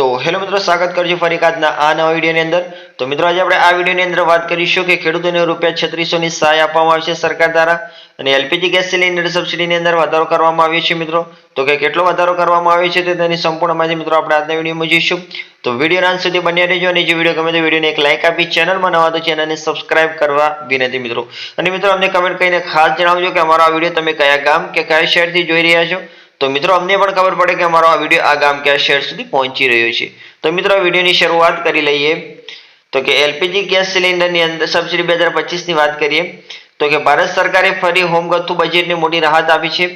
તો હેલો મિત્રો, સ્વાગત કરજો ફરી આજના આ નવા વિડીયોની અંદર. તો મિત્રો, આજે આપણે આ વિડીયોની અંદર વાત કરીશું કે ખેડૂતોને રૂપિયા છત્રીસોની સહાય આપવામાં આવશે સરકાર દ્વારા અને એલપીજી ગેસ સિલિન્ડર સબસિડીની અંદર વધારો કરવામાં આવ્યો છે મિત્રો. તો કે કેટલો વધારો કરવામાં આવ્યો છે તે તેની સંપૂર્ણ માહિતી મિત્રો આપણે આજના વિડીયોમાં જોઈશું. તો વીડિયો અંત સુધી બન્યા રહેજો અને જે વીડિયો ગમે તો વિડીયોને એક લાઇક આપી ચેનલમાં નવા તો ચેનલને સબસ્ક્રાઇબ કરવા વિનંતી મિત્રો. અને મિત્રો, અમને કમેન્ટ કરીને ખાસ જણાવજો કે અમારો આ વીડિયો તમે કયા ગામ કે કયા શહેરથી જોઈ રહ્યા છો. તો મિત્રો, અમને પણ ખબર પડે કે અમારો આ વીડિયો આ ગામ કે શેર સુધી પહોંચી રહ્યો છે. તો મિત્રો વિડીયોની શરૂઆત કરી લઈએ. તો કે એલપીજી ગેસ સિલિન્ડરની અંદર સબસિડી બે હજાર પચીસની વાત કરીએ. તો કે ભારત સરકારે ફરી હોમગથ્થુ બજેટને મોટી રાહત આપી છે.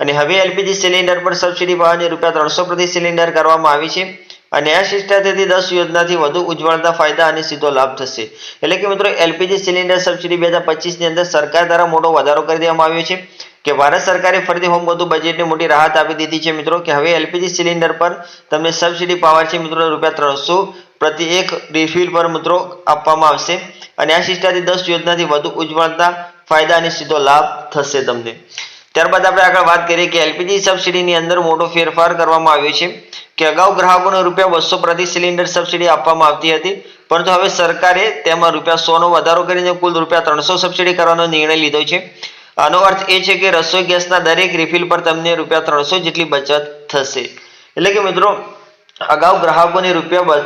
અને હવે એલપીજી સિલિન્ડર પર સબસિડી ભાવની રૂપિયા ત્રણસો પ્રતિ સિલિન્ડર કરવામાં આવી છે. અને આ શિષ્ટાચારથી દસ યોજનાથી વધુ ઉજ્જવળતા, ફાયદા અને સીધો લાભ થશે. એટલે કે મિત્રો, એલપીજી સિલિન્ડર સબસિડી બે હજાર પચીસની અંદર સરકાર દ્વારા મોટો વધારો કરી દેવામાં આવ્યો છે. કે ભારત સરકારે ફરીથી હોમ વધુ બજેટને મોટી રાહત આપી દીધી છે મિત્રો. કે હવે એલપીજી સિલિન્ડર પર તમને સબસિડી પાવર છે મિત્રો રૂપિયા ત્રણસો પ્રતિ એક રિફિલ પર મિત્રો આપવામાં આવશે. અને આ સિસ્ટાથી દસ યોજનાથી વધુ ઉજ્જવળતા, ફાયદા અને સીધો લાભ થશે તમને. ત્યારબાદ આપણે આગળ વાત કરીએ કે એલપીજી સબસિડીની અંદર મોટો ફેરફાર કરવામાં આવ્યો છે કે અગાઉ ગ્રાહકોને રૂપિયા બસો પ્રતિ સિલિન્ડર સબસિડી આપવામાં આવતી હતી. પરંતુ હવે સરકારે તેમાં રૂપિયા સોનો વધારો કરીને કુલ રૂપિયા ત્રણસો સબસિડી કરવાનો નિર્ણય લીધો છે. આનો અર્થ એ છે કે રસોઈ ગેસના દરેક રિફિલ પર તમને રૂપિયા ત્રણસો જેટલી બચત થશે. એટલે કે મિત્રો, અગાઉ ગ્રાહકોને રૂપિયા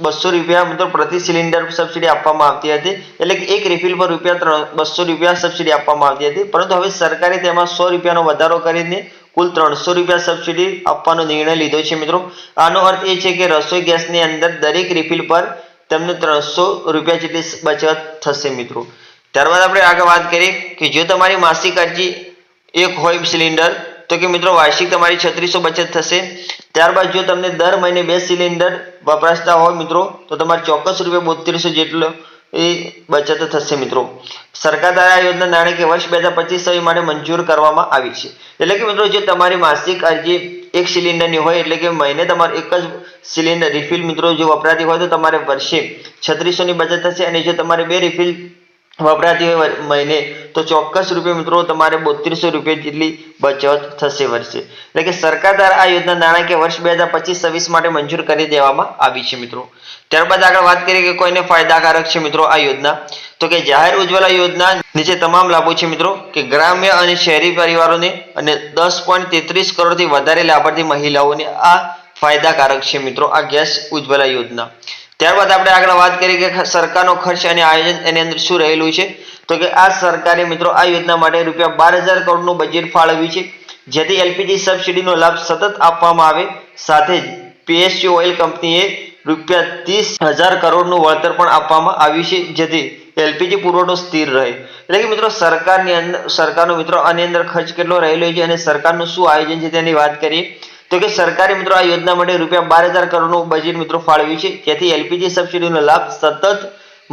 બસો રૂપિયા મિત્રો પ્રતિ સિલિન્ડર સબસિડી આપવામાં આવતી હતી. એટલે કે એક રિફિલ પર રૂપિયા ત્રણ, બસો રૂપિયા સબસિડી આપવામાં આવતી હતી. પરંતુ હવે સરકારે તેમાં સો રૂપિયાનો વધારો કરીને કુલ ત્રણસો રૂપિયા સબસિડી આપવાનો નિર્ણય લીધો છે મિત્રો. આનો અર્થ એ છે કે રસોઈ ગેસની અંદર દરેક રિફિલ પર તમને ત્રણસો રૂપિયા જેટલી બચત થશે મિત્રો. ત્યારબાદ આપણે આગળ વાત કરીએ કે જો તમારી માસિક અરજી એક હોય સિલિન્ડર, તો કે મિત્રો વાર્ષિક તમારી છત્રીસો બચત થશે. ત્યારબાદ જો તમને દર મહિને બે સિલિન્ડર વપરાશતા હોય મિત્રો, તો તમારે ચોક્કસ રૂપિયા બોતેરસો જેટલો એ બચત થશે મિત્રો. સરકાર દ્વારા આ યોજના નાણાકીય વર્ષ બે હજાર પચીસ માટે મંજૂર કરવામાં આવી છે. એટલે કે મિત્રો જો તમારી માસિક અરજી એક સિલિન્ડરની હોય, એટલે કે મહિને તમારે એક જ સિલિન્ડર રિફિલ મિત્રો જો વપરાતી હોય, તો તમારે વર્ષે છત્રીસોની બચત થશે અને જો તમારે બે રિફિલ વપરાતી હોય મહિને, તો ચોક્કસ રૂપે મિત્રો તમારે બોત્રીસો રૂપિયા જેટલી બચત થશે વર્ષે. એટલે કે સરકાર દ્વારા આ યોજના નાણાકીય વર્ષ બે હજાર પચીસ માટે મંજૂર કરી દેવામાં આવી છે મિત્રો. ત્યારબાદ આગળ વાત કરીએ કે કોઈને ફાયદાકારક છે મિત્રો આ યોજના. તો કે જાહેર ઉજ્જવલા યોજના નીચે તમામ લાભો છે મિત્રો. કે ગ્રામ્ય અને શહેરી પરિવારોને અને દસ પોઈન્ટ તેત્રીસ કરોડથી વધારે લાભાર્થી મહિલાઓને આ ફાયદાકારક છે મિત્રો આ ગેસ ઉજ્જવલા યોજના. ત્યારબાદ આપણે આગળ વાત કરીએ કે સરકારનો ખર્ચ અને આયોજન એની અંદર શું રહેલું છે. તો કે આ સરકારે મિત્રો આ યોજના માટે રૂપિયા બાર હજાર કરોડનું બજેટ ફાળવ્યું છે. જેથી એલપીજી સબસિડીનો લાભ સતત આપવામાં આવે. સાથે જ પીએસયુ ઓઇલ કંપનીએ રૂપિયા ત્રીસ હજાર કરોડનું વળતર પણ આપવામાં આવ્યું છે. જેથી એલપીજી પુરવઠો સ્થિર રહે. એટલે કે મિત્રો સરકારની અંદર સરકારનો મિત્રો આની અંદર ખર્ચ કેટલો રહેલો છે અને સરકારનું શું આયોજન છે તેની વાત કરીએ. તો કે સરકારે મિત્રો આ યોજના માટે રૂપિયા બાર હજાર કરોડનું બજેટ મિત્રો ફાળવ્યું છે. જેથી એલપીજી સબસિડીનો લાભ સતત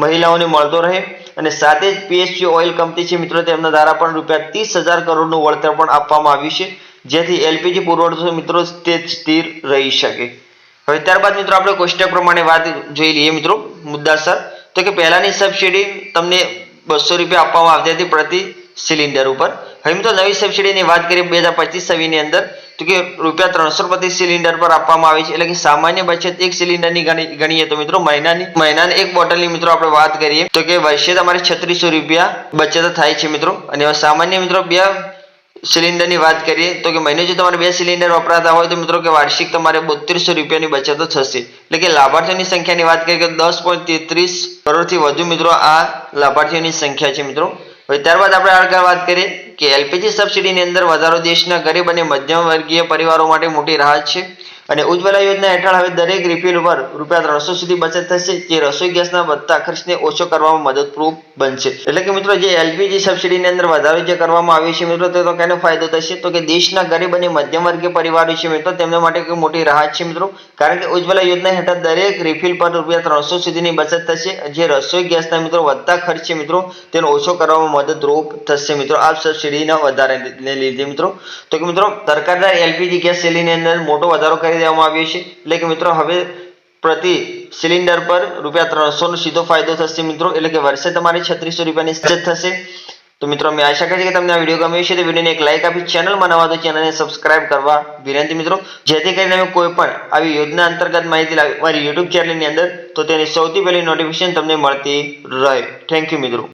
મહિલાઓને મળતો રહે અને સાથે જ પીએસયુ ઓઇલ કંપની છે મિત્રો, તેમના દ્વારા પણ રૂપિયા ત્રીસ હજાર કરોડનું વળતર પણ આપવામાં આવ્યું છે. જેથી એલપીજી પુરવઠો મિત્રો તે સ્થિર રહી શકે. હવે ત્યારબાદ મિત્રો આપણે કોષ્ટક પ્રમાણે વાત જોઈ લઈએ મિત્રો મુદ્દાસર તો કે પહેલાની સબસિડી તમને બસો રૂપિયા આપવામાં આવતી હતી પ્રતિ સિલિન્ડર ઉપર. હવે મિત્રો નવી સબસિડીની વાત કરીએ, બે હજાર પચીસ છવ્વીસની અંદર. તો કે રૂપિયા ત્રણસો પ્રતિ સિલિન્ડર પર આપવામાં આવે છે. એટલે કે સામાન્ય બચત એક સિલિન્ડરની ગણી, ગણીએ તો મિત્રો મહિનાની મહિનાની એક બોટલની મિત્રો આપણે વાત કરીએ, તો કે વર્ષે તમારે છત્રીસો રૂપિયા બચત થાય છે મિત્રો. અને સામાન્ય મિત્રો બે સિલિન્ડરની વાત કરીએ, તો કે મહિને જો તમારે બે સિલિન્ડર વપરાતા હોય તો મિત્રો કે વાર્ષિક તમારે બોત્રીસો રૂપિયાની બચત થશે. એટલે કે લાભાર્થીઓની સંખ્યાની વાત કરીએ કે દસ પોઈન્ટ તેત્રીસ કરોડથી વધુ મિત્રો આ લાભાર્થીઓની સંખ્યા છે મિત્રો. હવે ત્યારબાદ આપણે આગળ વાત કરીએ કે એલપીજી સબસિડીની અંદર વધારો દેશના ગરીબ અને મધ્યમ વર્ગીય પરિવારો માટે મોટી રાહત છે. અને ઉજ્જવલા યોજના હેઠળ હવે દરેક રિફિલ પર રૂપિયા ત્રણસો સુધી બચત થશે, જે રસોઈ ગેસના વધતા ખર્ચને ઓછો કરવામાં મદદરૂપ બનશે. એટલે કે મિત્રો, જે એલપીજી સબસિડીની અંદર વધારો જે કરવામાં આવ્યો છે મિત્રો, તે કેનો ફાયદો થશે? તો કે દેશના ગરીબ અને મધ્યમ વર્ગીય પરિવારો છે મિત્રો, તેમના માટે કોઈ મોટી રાહત છે મિત્રો? કારણ કે ઉજ્જવલા યોજના હેઠળ દરેક રિફિલ પર રૂપિયા ત્રણસો સુધીની બચત થશે, જે રસોઈ ગેસના મિત્રો વધતા ખર્ચ મિત્રો, તેનો ઓછો કરવામાં મદદરૂપ થશે મિત્રો આ સબસિડીના વધારાને લીધે મિત્રો. તો કે મિત્રો, સરકારના એલપીજી ગેસ સેલીની અંદર મોટો વધારો કરી દેવામાં આવ્યો છે. એટલે કે મિત્રો, હવે પ્રતિ સિલિન્ડર પર રૂપિયા ત્રણસો નો સીધો ફાયદો થશે મિત્રો. એટલે કે વર્ષે તમારે છત્રીસો રૂપિયાની બચત થશે. તો મિત્રો, અમે આશા કરીએ કે તમને આ વીડિયો ગમ્યો છે તો વિડીયોને એક લાઈક આપી ચેનલમાં નવા તો ચેનલને સબસ્ક્રાઇબ કરવા વિનંતી મિત્રો. જેથી કરીને કોઈ પણ આવી યોજના અંતર્ગત માહિતી લાવી મારી યુટ્યુબ ચેનલની અંદર, તો તેની સૌથી પહેલી નોટિફિકેશન તમને મળતી રહે. થેન્ક યુ મિત્રો.